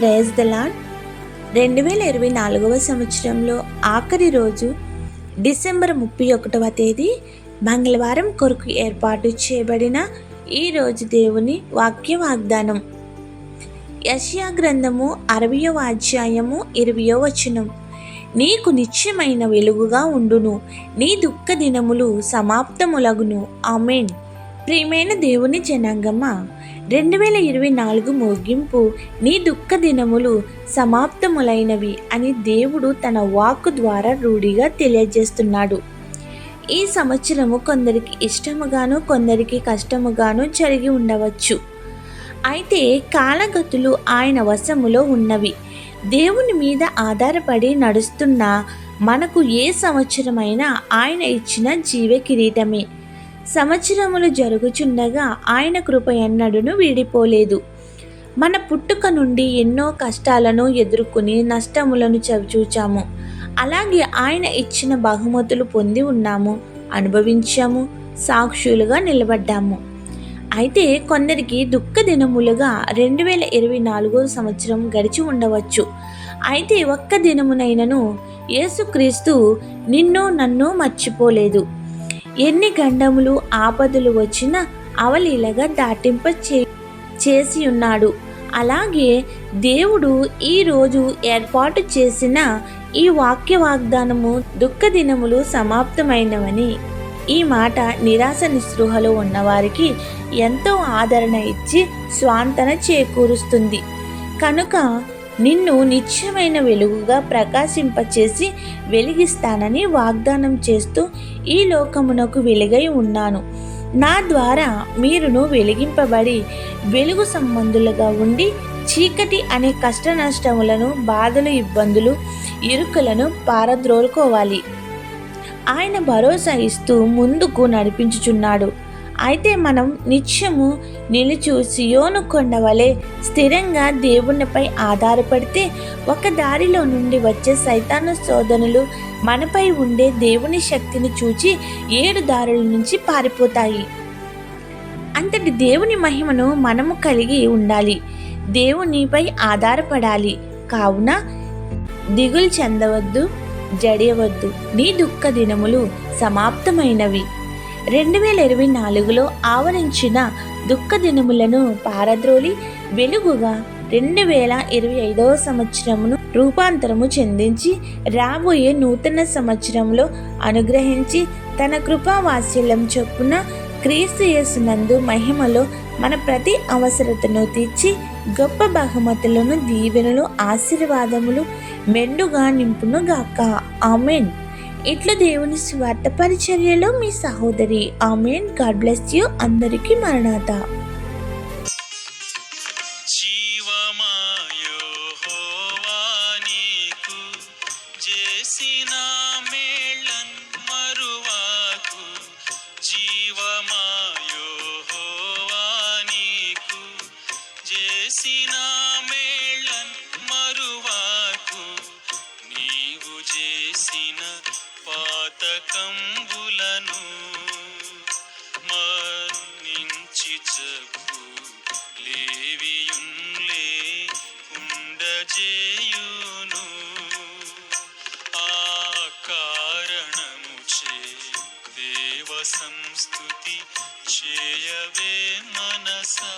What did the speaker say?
Praise the lord రెండు వేల ఇరవై నాలుగవ సంవత్సరంలో ఆఖరి రోజు డిసెంబర్ ముప్పై ఒకటవ తేదీ మంగళవారం కొరకు ఏర్పాటు చేయబడిన ఈ రోజు దేవుని వాక్య వాగ్దానం. యష్యా గ్రంథము అరవయో అధ్యాయము ఇరవయో వచనం. నీకు నిత్యమైన వెలుగుగా ఉండును నీ దుఃఖ దినములు సమాప్తములగును. ఆమెన్. ప్రియమైన దేవుని జనాంగమా రెండు వేల ఇరవై నాలుగు ముగింపు నీ దుఃఖ దినములు సమాప్తములైనవి అని దేవుడు తన వాక్కు ద్వారా రూఢిగా తెలియజేస్తున్నాడు. ఈ సంవత్సరము కొందరికి ఇష్టముగాను కొందరికి కష్టముగాను జరిగి ఉండవచ్చు. అయితే కాలగతులు ఆయన వశములో ఉన్నవి. దేవుని మీద ఆధారపడి నడుస్తున్న మనకు ఏ సంవత్సరమైనా ఆయన ఇచ్చిన జీవ కిరీటమే సంవత్సరములు జరుగుచుండగా ఆయన కృప ఎన్నడును వీడిపోలేదు. మన పుట్టుక నుండి ఎన్నో కష్టాలను ఎదుర్కొని నష్టములను చవిచూచాము అలాగే ఆయన ఇచ్చిన బహుమతులు పొంది ఉన్నాము అనుభవించాము సాక్షులుగా నిలబడ్డాము. అయితే కొందరికి దుఃఖ దినములుగా రెండు వేల ఇరవై నాలుగో సంవత్సరం గడిచి ఉండవచ్చు. అయితే ఒక్క దినమునైనను యేసుక్రీస్తు నిన్ను నన్ను మర్చిపోలేదు. ఎన్ని గండములు ఆపదలు వచ్చినా అవలీలగా దాటింప చే చేసి ఉన్నాడు. అలాగే దేవుడు ఈరోజు ఏర్పాటు చేసిన ఈ వాక్య వాగ్దానము దుఃఖ దినములు సమాప్తమైనవని. ఈ మాట నిరాశ నిస్పృహలో ఉన్నవారికి ఎంతో ఆదరణ ఇచ్చి స్వాంతన చేకూరుస్తుంది. కనుక నిన్ను నిత్యమైన వెలుగుగా ప్రకాశింపచేసి వెలిగిస్తానని వాగ్దానం చేస్తూ ఈ లోకమునకు వెలుగై ఉన్నాను. నా ద్వారా మీరును వెలిగింపబడి వెలుగు సంబంధులుగా ఉండి చీకటి అనే కష్ట నష్టములను బాధలు ఇబ్బందులు ఇరుకులను పారద్రోలుకోవాలి. ఆయన భరోసా ఇస్తూ ముందుకు నడిపించుచున్నాడు. అయితే మనం నిత్యము నిలుచు సియోను కొండ వలె స్థిరంగా దేవునిపై ఆధారపడితే ఒక దారిలో నుండి వచ్చే సైతాను శోధనలు మనపై ఉండే దేవుని శక్తిని చూచి ఏడు దారుల నుంచి పారిపోతాయి. అంతటి దేవుని మహిమను మనము కలిగి ఉండాలి. దేవునిపై ఆధారపడాలి. కావున దిగులు చెందవద్దు జడియవద్దు. నీ దుఃఖ దినములు సమాప్తమైనవి. రెండు వేల ఇరవై నాలుగులో ఆవరించిన దుఃఖ దినములను పారద్రోలి వెలుగుగా రెండు వేల ఇరవై ఐదవ సంవత్సరమును రూపాంతరము చెందించి రాబోయే నూతన సంవత్సరంలో అనుగ్రహించి తన కృపావాత్సల్యం చొప్పున క్రీస్తు యేసునందు మహిమలో మన ప్రతి అవసరతను తీర్చి గొప్ప బహుమతులను దీవెనలు ఆశీర్వాదములు మెండుగా నింపునుగాక. ఆమెన్. ఇట్లా దేవుని స్వార్థ పరిచర్యలో మీ సహోదరి. ఆమెన్. God bless you. అందరికీ మరణాత. జప్పు లేవియున్లే ఉండజేయును ఆ కారణముచే దేవ సంస్థుతి చేయవే మనసా.